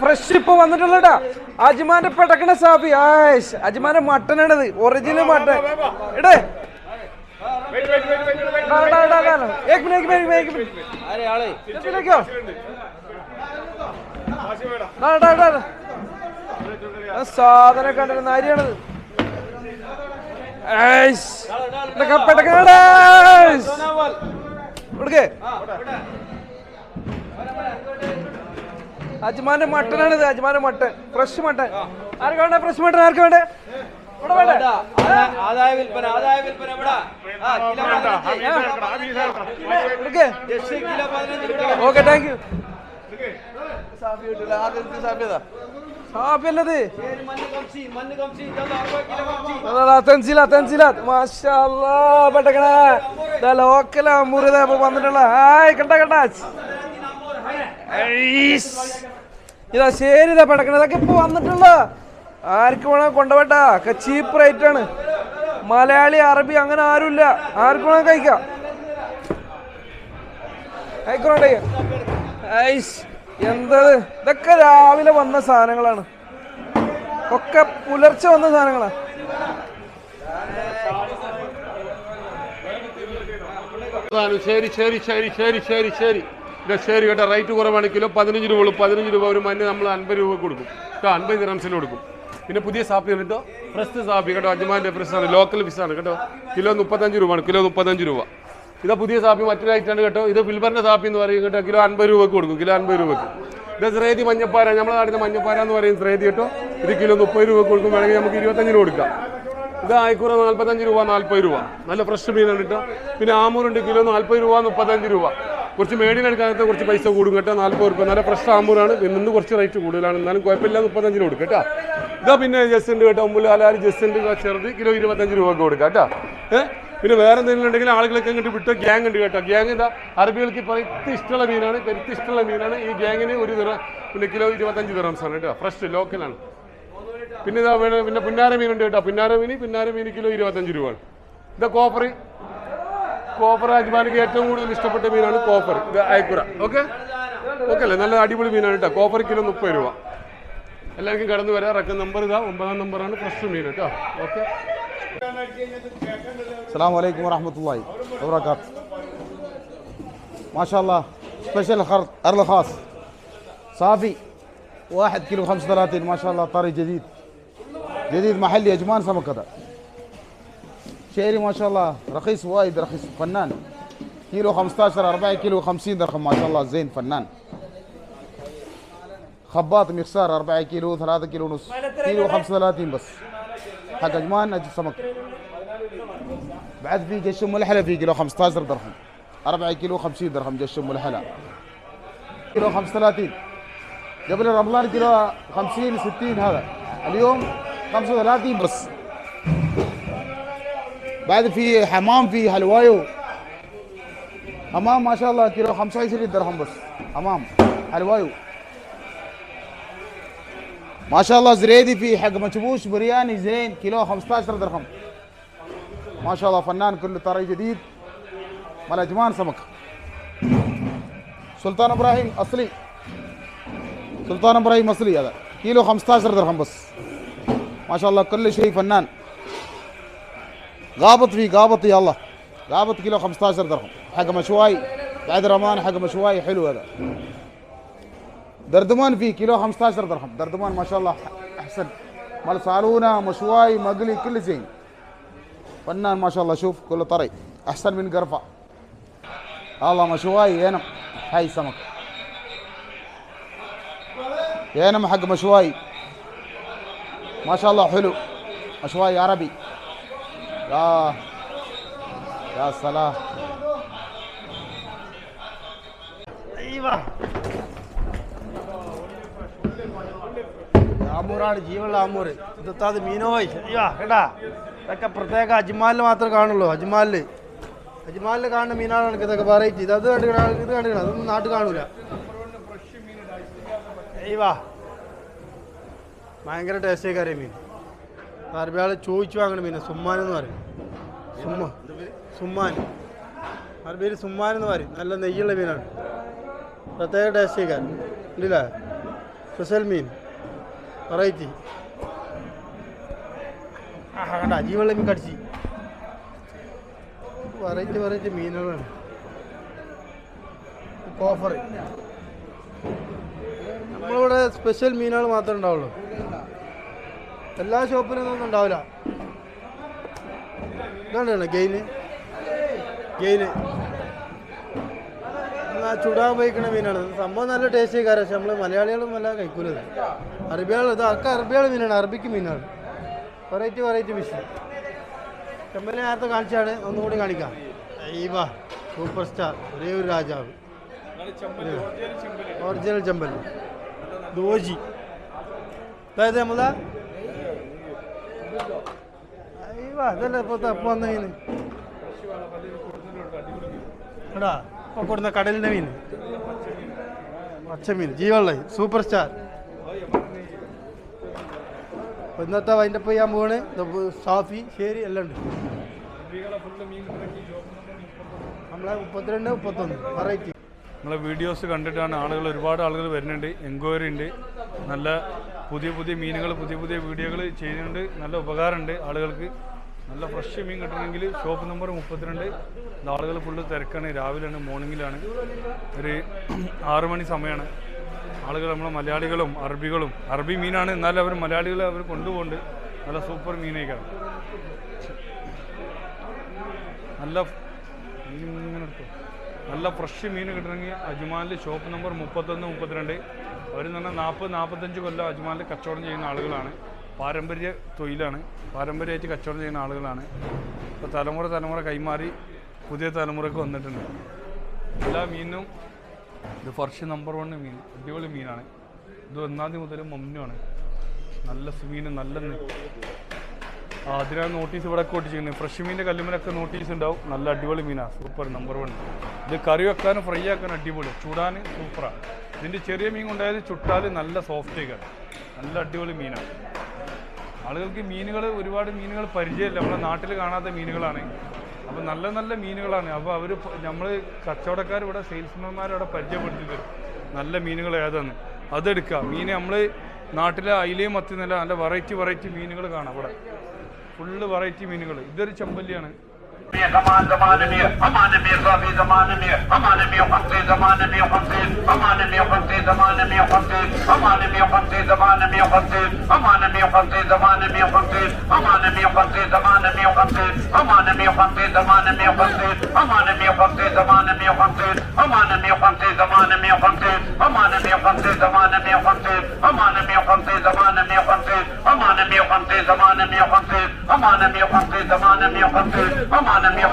Fresh ഇപ്പൊ വന്നിട്ടുള്ളടാ അജ്മാന്റെ പെടക്കണ സാഫി. ആയിഷ് അജ്മാന്റെ മട്ടനാണിത്. Original mutton. ഇടേ. സാധനം കണ്ടിരുന്ന അരിയാണത് ഡാല एक അജ്മാന്റെ മട്ടനാണിത് അജ്മാന്റെ മട്ടൻ. Fresh mutton. ആർക്ക് വേണ്ട ഫ്രഷ് മട്ടൻ? ആർക്ക് വേണ്ടേ? ആദായ വിൽപ്പന ആദായ വിൽപ്പന ഓക്കെ താങ്ക് യു വന്നിട്ടുള്ള. ഹായ് കണ്ട കണ്ട. ഇതാ ശരി ഇതാ പെടക്കണ ഇതൊക്കെ ഇപ്പൊ വന്നിട്ടുള്ള ആർക്ക് വേണം കൊണ്ടുപോട്ടാ ഒക്കെ ചീപ്പ് റേറ്റ് ആണ്. മലയാളി അറബി അങ്ങനെ ആരുമില്ല. ആർക്ക് വേണം കഴിക്കാം. ആയിക്കോട്ടെ. എന്തത് ഇതൊക്കെ രാവിലെ വന്ന സാധനങ്ങളാണ്. ഒക്കെ പുലർച്ചെ വന്ന സാധനങ്ങളാണ് ശരി ശരി ശരി ശരി ശരി ശരി. ശരി കേട്ടോ റേറ്റ് കുറവാണ് കിലോ പതിനഞ്ച് രൂപ ഉള്ളൂ. പതിനഞ്ച് രൂപ ഒരു മഞ്ഞ് നമ്മൾ അൻപത് രൂപ കൊടുക്കും. കേട്ടോ അൻപത് ഗ്രാംസിന് കൊടുക്കും. പിന്നെ പുതിയ സാപ്പി കേട്ടോ. ഫ്രഷ് സാപ്പി കേട്ടോ അജ്മാന്റെ ഫ്രഷാണ് ലോക്കൽ ഫിഷാണ് കേട്ടോ. കിലോ മുപ്പത്തഞ്ച് രൂപയാണ് കിലോ മുപ്പത്തഞ്ച് രൂപ. ഇതാ പുതിയ സാപ്പി മറ്റൊരു ഐറ്റാണ് കേട്ടോ. ഇത് ഫിൽബറിന്റെ സാപ്പി എന്ന് പറയും കേട്ടോ. കിലോ അൻപത് രൂപക്ക് കൊടുക്കും. കിലോ അൻപത് രൂപക്ക്. ഇത് ശ്രേതി മഞ്ഞപ്പാര. നമ്മുടെ നാട്ടിലെ മഞ്ഞപ്പാര എന്ന് പറയും ശ്രേതി കേട്ടോ. ഇത് കിലോ മുപ്പത് രൂപക്ക് കൊടുക്കും. വേണമെങ്കിൽ നമുക്ക് ഇരുപത്തഞ്ചിന് കൊടുക്കാം. ഇത് ആയിക്കൂറ നാൽപ്പത്തഞ്ച് രൂപ നാൽപ്പത് രൂപ. നല്ല ഫ്രഷ് മീനാണ് കേട്ടോ. പിന്നെ ആമൂറുണ്ട്. കിലോ നാൽപ്പത് രൂപ മുപ്പത്തഞ്ച് രൂപ. കുറച്ച് മേടിനെടുക്കാനത്തെ കുറച്ച് പൈസ കൂടും കേട്ടോ. നാൽപ്പത് രൂപ നല്ല ഫ്രഷ് ആമൂറാണ് നിന്ന് കുറച്ച് റേറ്റ് കൂടുതലാണ്. എന്നാലും കുഴപ്പമില്ല മുപ്പത്തഞ്ചിന് കൊടുക്കുക കേട്ടോ. ഇതാ പിന്നെ ജസ്റ്റ് കേട്ടോ. മുമ്പ് അല്ലാതെ ജസ്റ്റ് ഉണ്ട് ചെറുത് കിലോ ഇരുപത്തഞ്ച് രൂപക്ക് കൊടുക്കുക കേട്ടോ. ഏഹ് പിന്നെ വേറെ എന്തെങ്കിലും ഉണ്ടെങ്കിൽ ആളുകളൊക്കെ ഇങ്ങോട്ട് വിട്ട. ഗ്യാങ് ഉണ്ട് കേട്ടോ. ഗ്യാങ് എന്താ അറബികൾക്ക് പെരുത്ത് ഇഷ്ടമുള്ള മീനാണ്. പെരുത്ത് ഇഷ്ടമുള്ള മീനാണ്. ഈ ഗ്യാങ്ങിന് ഒരു ദിറ പിന്നെ കിലോ ഇരുപത്തഞ്ച് ദിറംസാണ് കേട്ടോ. ഫ്രഷ് ലോക്കലാണ് പിന്നെ ഇതാ പിന്നെ പുന്നാര മീനുണ്ട് കേട്ടോ. പുന്നാര മീൻ പുന്നാര മീൻ കിലോ ഇരുപത്തഞ്ച് രൂപയാണ് ഇതാ കോപ്പർ കോപ്പർ അജ്മാനിക്ക് ഏറ്റവും കൂടുതൽ ഇഷ്ടപ്പെട്ട മീനാണ് കോപ്പർ ഇത് അയക്കുറ ഓക്കെ ഓക്കെ അല്ലേ നല്ല അടിപൊളി മീനാണ് കേട്ടോ കോപ്പർ കിലോ മുപ്പത് രൂപ എല്ലാവർക്കും കടന്നു വരാം റക്കം നമ്പർ ഇതാ ഒമ്പതാം നമ്പറാണ് ഫ്രഷ് മീൻ കേട്ടോ ഓക്കെ السلام عليكم ورحمة الله وبركاته ما شاء الله سبيشل خرط أرض خاص صافي واحد كيلو خمسة وثلاثين ما شاء الله طري جديد جديد محلي أجمان سمك هذا شعري ما شاء الله. رخيص وايد رخيص. فنان. كيلو 15 4 كيلو 50 درهم ما شاء الله. زين فنان. خباط مخسار 4 كيلو 3 كيلو ونص كيلو 35 بس. حق أجمان أجل سمك. بعد في جش أم الحلا في كيلو 15 درهم. 4 كيلو 50 درهم جش أم الحلا. كيلو 35 قبل رمضان كيلو 50 60 هذا. اليوم 35 بس. بعد في حمام في حلوايو. حمام ما شاء الله كيلو 25 درهم بس. حمام حلوايو. ما شاء الله زريدي في حق مشبوش برياني زين كيلو 15 درهم. ما شاء الله فنان كله طري جديد. مال أجمان سمك. سلطان إبراهيم أصلي. سلطان إبراهيم أصلي هذا. كيلو 15 درهم بس. ما شاء الله كل شيء فنان. غابط في غابط يا الله غابط كيلو 15 درهم. حق مشواي بعد رمضان حق مشواي حلو هذا. دردمان فيه كيلو 15 درهم. دردمان ما شاء الله أحسن. مال صالونه مشواي مقلي كل زين. فنان ما شاء الله شوف كله طري أحسن من قرفة. الله مشواي ينم. حي سمك. ينم حق مشواي. ما شاء الله حلو. مشواي عربي. يا يا سلام ആമൂറാണ് ജീവനുള്ള ആമൂർ ഇതെത്താത് മീനോ പോയി അയ്യോ കേട്ടാ ഇതൊക്കെ പ്രത്യേക അജ്മാലിൽ മാത്രമേ കാണുള്ളൂ അജ്മാലിൽ അജ്മാലിൽ കാണുന്ന മീനാണ് എനിക്ക് ഇതൊക്കെ വെറൈറ്റി ഇത് അത് കണ്ടു ഇത് കണ്ടു അതൊന്നും നാട്ടിൽ കാണൂല അയ്യവാ ഭയങ്കര ടേസ്റ്റ് കറി മീൻ അറബിയാൾ ചോദിച്ചു വാങ്ങണം പിന്നെ. സുമ്മാൻ എന്ന് പറയും. സുമ്മ. സുമ്മാൻ. അറബിയിൽ സുമ്മാൻ എന്ന് പറയും. നല്ല നെയ്യുള്ള മീനാണ്. പ്രത്യേക ടേസ്റ്റ് ചെയ്യാൻ ഉണ്ടല്ലേ സ്പെഷ്യൽ മീൻ. വെറൈറ്റി. ആ കണ്ട. അജീവെള്ള മീൻ കടിച്ച്. വെറൈറ്റി വെറൈറ്റി മീനുകളാണ്. കോഫർ നമ്മളിവിടെ സ്പെഷ്യൽ മീനുകൾ മാത്രമേ ഉണ്ടാവുള്ളൂ. എല്ലാ ഷോപ്പിലും ഒന്നും ഉണ്ടാവില്ല. ഇതാണ് ഗെയിന് ഗെയിന് ചുടാൻ ഉപയോഗിക്കുന്ന മീനാണ്. സംഭവം നല്ല ടേസ്റ്റ് കാര്യം പക്ഷെ നമ്മൾ മലയാളികളും വല്ല കഴിക്കൂലത്. അറബികൾ ഇത് ഒക്കെ അറബികൾ മീനാണ്. അറബിക്ക് മീനാണ്. വെറൈറ്റി വെറൈറ്റി ഫിഷ് ചെമ്പലിനെ നേരത്തെ കാണിച്ചാണ്. ഒന്നുകൂടി കാണിക്കാം. ഈവാ സൂപ്പർ സ്റ്റാർ ഒരേ ഒരു രാജാവ്. ഒറിജിനൽ ചെമ്പൽ ദോജി അതായത് നമ്മളാ അയ്യവാ ഇതല്ലേ ഇപ്പൊ മീൻ എടാ ഇപ്പൊ കൊടുന്ന കടലിന്റെ മീൻ. പച്ചമീൻ ജീവള്ള സൂപ്പർ സ്റ്റാർ ഇന്നത്തെ അതിന്റെ പോയി ഞാൻ പോണ് സാഫി ശരി എല്ലാം ഉണ്ട്. നമ്മളെ മുപ്പത്തിരണ്ട് മുപ്പത്തൊന്ന് വെറൈറ്റി നമ്മളെ വീഡിയോസ് കണ്ടിട്ടാണ് ആളുകൾ ഒരുപാട് ആളുകൾ വരുന്നുണ്ട്. എൻക്വയറി ഉണ്ട്. നല്ല പുതിയ പുതിയ മീനുകൾ പുതിയ പുതിയ വീഡിയോകൾ ചെയ്യുന്നുണ്ട്. നല്ല ഉപകാരമുണ്ട് ആളുകൾക്ക്. നല്ല ഫ്രഷ് മീൻ കിട്ടണമെങ്കിൽ ഷോപ്പ് നമ്പർ മുപ്പത്തിരണ്ട്. ആളുകൾ ഫുള്ള് തിരക്കാണ്. രാവിലെയാണ് മോർണിംഗിലാണ് ഒരു ആറ് മണി സമയമാണ്. ആളുകൾ നമ്മളെ മലയാളികളും അറബികളും. അറബി മീനാണ്. എന്നാലും അവർ മലയാളികളെ അവർ കൊണ്ടുപോകുന്നുണ്ട്. നല്ല സൂപ്പർ മീനേക്കാണ് നല്ല മീൻ. നല്ല ഫ്രഷ് മീൻ കിട്ടണമെങ്കിൽ അജ്മാനിൽ ഷോപ്പ് നമ്പർ മുപ്പത്തൊന്ന് മുപ്പത്തിരണ്ട്. അവരെന്ന് പറഞ്ഞാൽ നാൽപ്പത് നാൽപ്പത്തഞ്ച് കൊല്ലം അജ്മാലിൽ കച്ചവടം ചെയ്യുന്ന ആളുകളാണ്. പാരമ്പര്യ തൊഴിലാണ്. പാരമ്പര്യമായിട്ട് കച്ചവടം ചെയ്യുന്ന ആളുകളാണ്. ഇപ്പോൾ തലമുറ തലമുറ കൈമാറി പുതിയ തലമുറയ്ക്ക് വന്നിട്ടുണ്ട്. എല്ലാ മീനും ഇത് ഫർഷ് നമ്പർ വൺ മീൻ അടിപൊളി മീനാണ്. ഇത് ഒന്നാം തീയതി മുതൽ മമ്മിയാണ് നല്ല മീൻ നല്ല അതിനാണ് നോട്ടീസ് ഇവിടെ ഒട്ടിച്ചിരിക്കുന്നത് ഫ്രഷ് മീനിന്റെ കല്ലുമലൊക്കെ നോട്ടീസ് ഉണ്ടാവും. നല്ല അടിപൊളി മീനാണ് സൂപ്പർ നമ്പർ വൺ ഇത് കറി വെക്കാനും ഫ്രൈ ആക്കാനും അടിപൊളി. ചൂടാൻ സൂപ്പറാണ് ഇതിന്റെ ചെറിയ മീൻ കൊണ്ടായത് ചുട്ടാൽ നല്ല സോഫ്റ്റ് ആയിക്കാണ് നല്ല അടിപൊളി മീനാണ് ആളുകൾക്ക് മീനുകൾ ഒരുപാട് മീനുകൾ പരിചയമില്ല. നമ്മുടെ നാട്ടിൽ കാണാത്ത മീനുകളാണ്. അപ്പോൾ നല്ല നല്ല മീനുകളാണ്. അപ്പോൾ അവർ നമ്മൾ കച്ചവടക്കാർ ഇവിടെ സെയിൽസ്മാൻമാർ ഇവിടെ പരിചയപ്പെടുത്തി തരും. നല്ല മീനുകൾ ഏതാണ് അതെടുക്കുക മീൻ നമ്മൾ നാട്ടിലെ അയിലയും മത്തി നല്ല നല്ല വെറൈറ്റി വെറൈറ്റി മീനുകൾ കാണാം ഇവിടെ. ഫുള്ള് വെറൈറ്റി മീനുകൾ. ഇതൊരു ചെമ്പല്ലിയാണ്. زمان زمان مية أمان مية صافي زمان مية أمان مية وخمسين زمان مية وخمسين أمان مية وخمسين زمان مية وخمسين أمان مية وخمسين زمان مية وخمسين أمان مية وخمسين زمان مية وخمسين أمان مية وخمسين زمان مية وخمسين أمان مية وخمسين زمان مية وخمسين أمان مية وخمسين زمان مية وخمسين أمان مية وخمسين زمان مية وخمسين أمان مية وخمسين زمان مية وخمسين زمان مية وخمسين زمان مية وخمسين زمان Come on, I'm